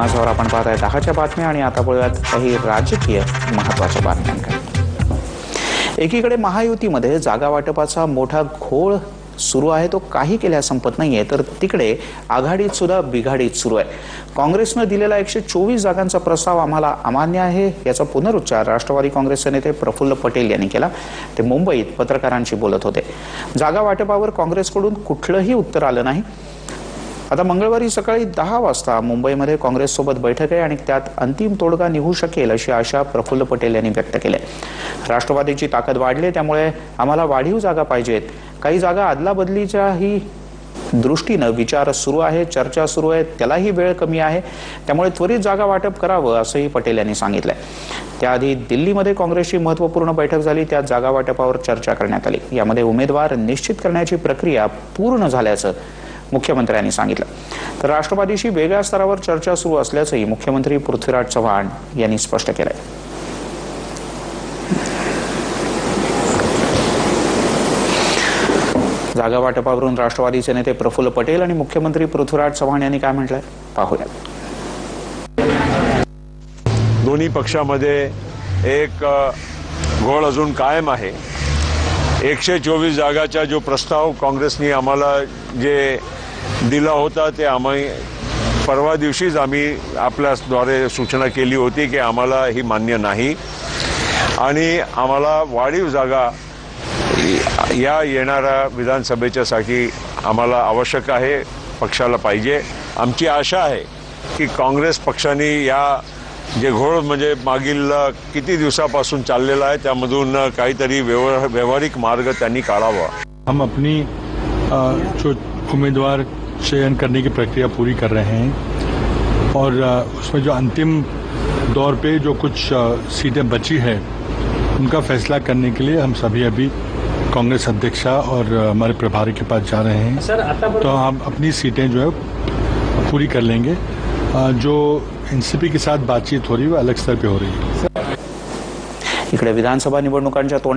माझ्यावर आपण पाहत आहे दहाच्या बातम्या आणि आता बोलूयात काही राजकीय महत्त्वाच्या बातम्यांकडे. एकीकडे महायुतीमध्ये जागा वाटपाचा मोठा घोळ सुरू आहे तो काही केल्या संपत नाहीये तर तिकडे आघाडीत सुद्धा बिघाडीत सुरू आहे. काँग्रेसनं दिलेला एकशे चोवीस जागांचा प्रस्ताव आम्हाला अमान्य आहे याचा पुनरुच्चार राष्ट्रवादी काँग्रेसचे नेते प्रफुल्ल पटेल यांनी केला. ते मुंबईत पत्रकारांशी बोलत होते. जागा वाटपावर काँग्रेसकडून कुठलंही उत्तर आलं नाही. आता मंगळवारी सकाळी दहा वाजता मुंबईमध्ये काँग्रेससोबत बैठक आहे आणि त्यात अंतिम तोडगा निघू शकेल अशी आशा प्रफुल्ल पटेल यांनी व्यक्त केली राष्ट्रवादीची ताकद वाढली त्यामुळे आम्हाला वाढीव जागा पाहिजेत. काही जागा अदलाबदलीच्याही दृष्टीनं विचार सुरू आहे चर्चा सुरू आहे त्यालाही वेळ कमी आहे. त्यामुळे त्वरित जागा वाटप करावं असंही पटेल यांनी सांगितलंय. त्याआधी दिल्लीमध्ये काँग्रेसची महत्त्वपूर्ण बैठक झाली त्यात जागा वाटपावर चर्चा करण्यात आली. यामध्ये उमेदवार निश्चित करण्याची प्रक्रिया पूर्ण झाल्याचं मुख्यमंत्र्यांनी सांगितलं. तर राष्ट्रवादीशी वेगळ्या स्तरावर चर्चा सुरू असल्याचंही मुख्यमंत्री पृथ्वीराज चव्हाण यांनी स्पष्ट केलंय. जागा वाटपावरून राष्ट्रवादीचे नेते प्रफुल्ल पटेल आणि मुख्यमंत्री पृथ्वीराज चव्हाण यांनी काय म्हटलंय? पाहूया. दोन्ही पक्षामध्ये एक अ, घोळ अजून कायम आहे. एकशे चोवीस जागाचा जो प्रस्ताव काँग्रेसनी आम्हाला जे दिला होता ते आम्ही परवा दिवशीच आम्ही आपल्याद्वारे सूचना केली होती की आम्हाला ही मान्य नाही. आणि आम्हाला वाढीव जागा या येणाऱ्या विधानसभेच्यासाठी आम्हाला आवश्यक आहे पक्षाला पाहिजे. आमची आशा आहे की काँग्रेस पक्षाने या जे घोळ म्हणजे मागील किती दिवसापासून चाललेला आहे त्यामधून काहीतरी व्यवहार व्यावहारिक मार्ग त्यांनी काढावा. हम अपनी जो उम्मीदवार चयन करने की प्रक्रिया पूरी कर रहे हैं और उसमें जो अंतिम दौर पे जो कुछ सीटें बची है उनका फैसला करने के लिए हम सभी अभी कांग्रेस अध्यक्षा और हमारे प्रभारी के पास जा रहे हैं। तो हम अपनी सीटें जो है पूरी कर लेंगे। जो एनसीपी के साथ बातचीत हो रही है अलग स्तर पे हो रही है। इकडे विधानसभा निवडणुकांच्या तोंड